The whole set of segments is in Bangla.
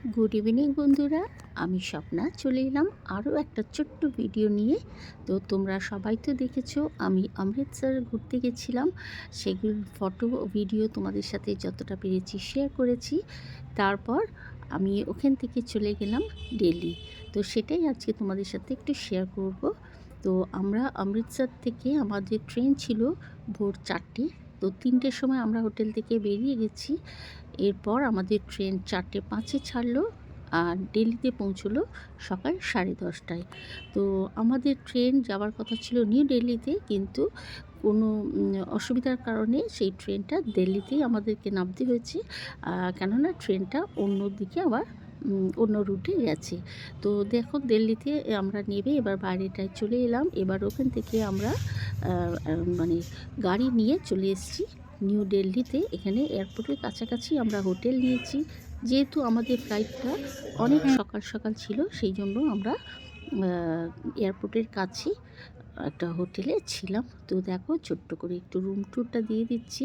গুড ইভিনিং বন্ধুরা। আমি স্বপ্না, চলে এলাম আরও একটা ছোট্ট ভিডিও নিয়ে। তো তোমরা সবাই তো দেখেছ, আমি অমৃতসর ঘুরতে গেছিলাম। সেগুলো ফটো ভিডিও তোমাদের সাথে যতটা পেরেছি শেয়ার করেছি। তারপর আমি ওখান থেকে চলে গেলাম দিল্লি তো সেটাই আজকে তোমাদের সাথে একটু শেয়ার করব। তো আমরা অমৃতসর থেকে আমাদের ট্রেন ছিল ভোর চারটে, তো তিনটের সময় আমরা হোটেল থেকে বেরিয়ে গেছি। এরপর আমাদের ট্রেন চারটে পাঁচে ছাড়লো আর দিল্লিতে পৌঁছলো সকাল সাড়ে দশটায়। তো আমাদের ট্রেন যাওয়ার কথা ছিল নিউ দিল্লিতে কিন্তু কোনো অসুবিধার কারণে সেই ট্রেনটা দিল্লিতেই আমাদেরকে নামতে হয়েছে। কেননা ট্রেনটা অন্য দিকে আবার অন্য রুটে গেছে। তো দেখো দিল্লিতে আমরা নেবে এবার বাইরেটায় চলে এলাম। এবার ওখান থেকে আমরা মানে গাড়ি নিয়ে চলে এসেছি। নিউ দিল্লিতে এখানে এয়ারপোর্টের কাছাকাছি আমরা হোটেল নিয়েছি। যেহেতু আমাদের ফ্লাইটটা অনেক সকাল সকাল ছিল, সেই জন্য আমরা এয়ারপোর্টের কাছে একটা হোটেলে ছিলাম। তো দেখো ছোট্ট করে একটু রুম ট্যুরটা দিয়ে দিচ্ছি।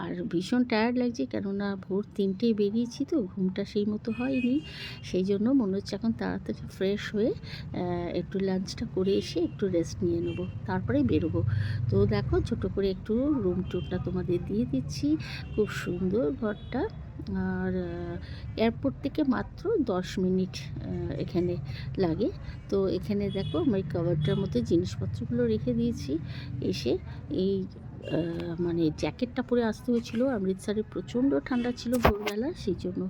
আর ভীষণ টায়ার্ড লাগছে কেননা ভোর তিনটেই বেরিয়েছি তো, ঘুমটা সেই মতো হয়নি। সেই জন্য মনে হচ্ছে এখন তাড়াতাড়ি ফ্রেশ হয়ে একটু লাঞ্চটা করে এসে একটু রেস্ট নিয়ে নেব তারপরে বেরোবো। তো দেখো ছোট করে একটু রুম ট্যুরটা তোমাদের দিয়ে দিচ্ছি। খুব সুন্দর ঘরটা। আর এয়ারপোর্ট থেকে মাত্র দশ মিনিট এখানে লাগে। তো এখানে দেখো আমি কাভারটার মধ্যে জিনিসপত্রগুলো রেখে দিয়েছি। এসে এই মানে জ্যাকেটটা পরে আসতে হয়েছিল। অমৃতসরে প্রচণ্ড ঠান্ডা ছিল ভোরবেলা, সেই জন্য।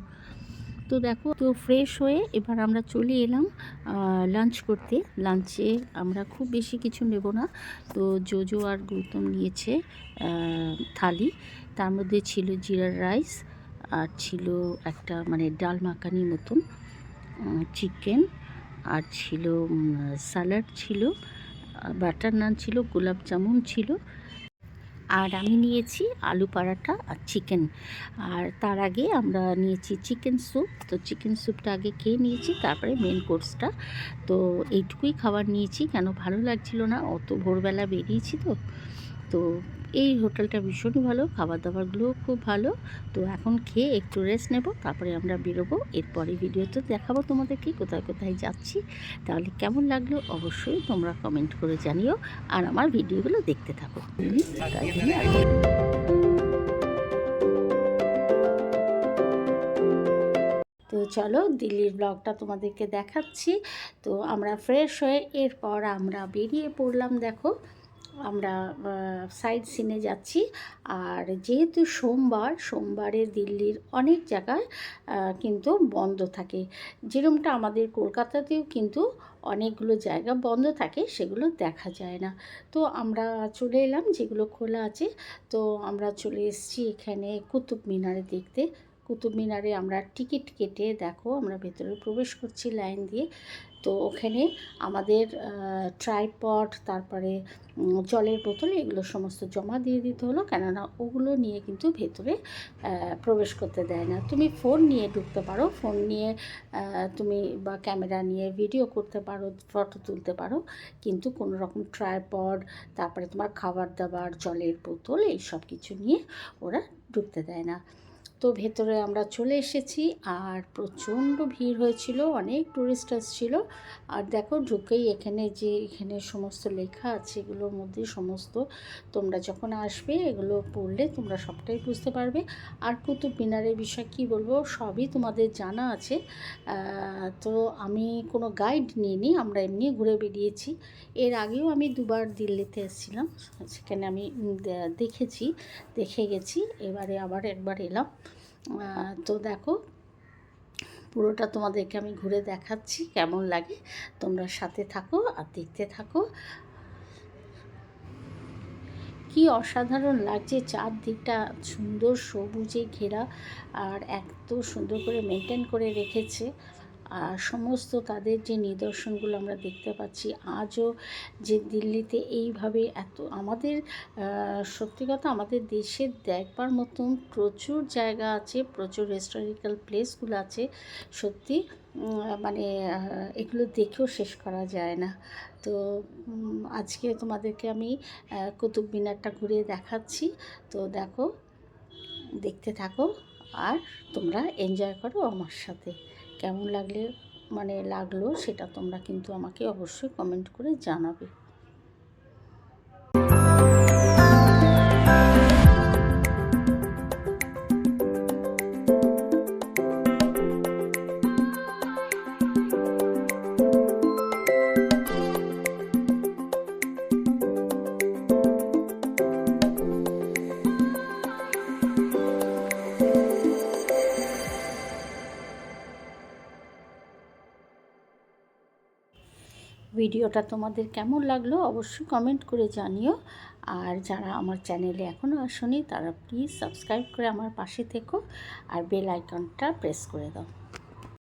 তো দেখো, তো ফ্রেশ হয়ে এবার আমরা চলে এলাম লাঞ্চ করতে। লাঞ্চে আমরা খুব বেশি কিছু নেব না। তো জোজো আর গৌতম নিয়েছে থালি। তার মধ্যে ছিল জিরার রাইস আর ছিল একটা মানে ডাল মাখানি মতন চিকেন আর ছিল স্যালাড ছিল বাটার নান ছিল গোলাপ জামুন ছিল, আর আমি নিয়েছি আলু পরাঠা আর চিকেন আর তার আগে আমরা নিয়েছি চিকেন স্যুপ তো চিকেন স্যুপটা আগে খেয়ে নিয়েছি, তারপরে মেন কোর্সটা তো এইটুকুই খাবার নিয়েছি, কেন ভালো লাগছিল না, অত ভোরবেলা বেরিয়েছি তো তো এই হোটেলটা ভীষণই ভালো খাবার দাবারগুলোও খুব ভালো। তো এখন খেয়ে একটু রেস্ট নেব, তারপরে আমরা বেরোবো। এরপরে ভিডিওতে দেখাবো তোমাদেরকে কোথায় কোথায় যাচ্ছি। তাহলে কেমন লাগল অবশ্যই তোমরা কমেন্ট করে জানিও আর আমার ভিডিওগুলো দেখতে থাকো। তো চলো দিল্লির ব্লগটা তোমাদেরকে দেখাচ্ছি। তো আমরা ফ্রেশ হয়ে এরপর আমরা বেরিয়ে পড়লাম, দেখো। আমরা সাইড সিনে যাচ্ছি। আর যেহেতু সোমবার, সোমবারে দিল্লির অনেক জায়গায় কিন্তু বন্ধ থাকে। যেরকমটা আমাদের কলকাতাতেও কিন্তু অনেকগুলো জায়গা বন্ধ থাকে, সেগুলো দেখা যায় না। তো আমরা চলে এলাম, যেগুলো খোলা আছে। তো আমরা চলে এসেছি এখানে কুতুব মিনারে দেখতে। কুতুব মিনারে আমরা টিকিট কেটে, দেখো আমরা ভেতরে প্রবেশ করছি লাইন দিয়ে। তো ওখানে আমাদের ট্রাইপড তারপরে জলের বোতল, এগুলো সমস্ত জমা দিয়ে দিতে হলো। কেননা ওগুলো নিয়ে কিন্তু ভেতরে প্রবেশ করতে দেয় না। তুমি ফোন নিয়ে ঢুকতে পারো। ফোন নিয়ে তুমি বা ক্যামেরা নিয়ে ভিডিও করতে পারো, ফটো তুলতে পারো। কিন্তু কোনো রকম ট্রাইপড তারপরে তোমার খাবার দাবার, জলের বোতল এই সব কিছু নিয়ে ওরা ঢুকতে দেয় না। তো ভেতরে আমরা চলে এসেছি আর প্রচণ্ড ভিড় হয়েছিল, অনেক টুরিস্ট আসছিল। আর দেখো ঢুকেই এখানে যে এখানে সমস্ত লেখা আছে, এগুলোর মধ্যে সমস্ত তোমরা যখন আসবে, এগুলো পড়লে তোমরা সবটাই বুঝতে পারবে। আর কুতুব মিনারের বিষয় কি বলব, সবই তোমাদের জানা আছে। তো আমি কোনো গাইড নিইনি, আমরা এমনি ঘুরে বেরিয়েছি এর আগেও আমি দুবার দিল্লিতে এসেছিলাম, সেখানে আমি দেখেছি, দেখে গেছি, এবারে আবার একবার এলাম। তো দেখো, পুরোটা তোমাদেরকে আমি ঘুরে দেখাচ্ছি, কেমন লাগে। তোমরা সাথে থাকো আর দেখতে থাকো। কি অসাধারণ লাগছে, চারদিকটা সুন্দর সবুজে ঘেরা আর এত সুন্দর করে মেনটেন করে রেখেছে। আর সমস্ত তাদের যে নিদর্শনগুলো আমরা দেখতে পাচ্ছি, আজও যে দিল্লিতে এইভাবে এত, আমাদের সত্যি কথা আমাদের দেশে দেখবার মতন প্রচুর জায়গা আছে, প্রচুর হিস্টোরিক্যাল প্লেসগুলো আছে। সত্যি মানে এগুলো দেখেও শেষ করা যায় না। তো আজকে তোমাদেরকে আমি কুতুব মিনারটা ঘুরিয়ে দেখাচ্ছি। তো দেখো, দেখতে থাকো আর তোমরা এনজয় করো আমার সাথে। কেমন লাগলে মানে লাগল সেটা তোমরা কিন্তু আমাকে অবশ্যই কমেন্ট করে জানাবে। ভিডিওটা তোমাদের কেমন লাগল অবশ্যই কমেন্ট করে জানিও। আর যারা আমার চ্যানেলে এখনও আসনি, তারা প্লিজ সাবস্ক্রাইব করে আমার পাশে থেকো আর বেল আইকনটা প্রেস করে দাও।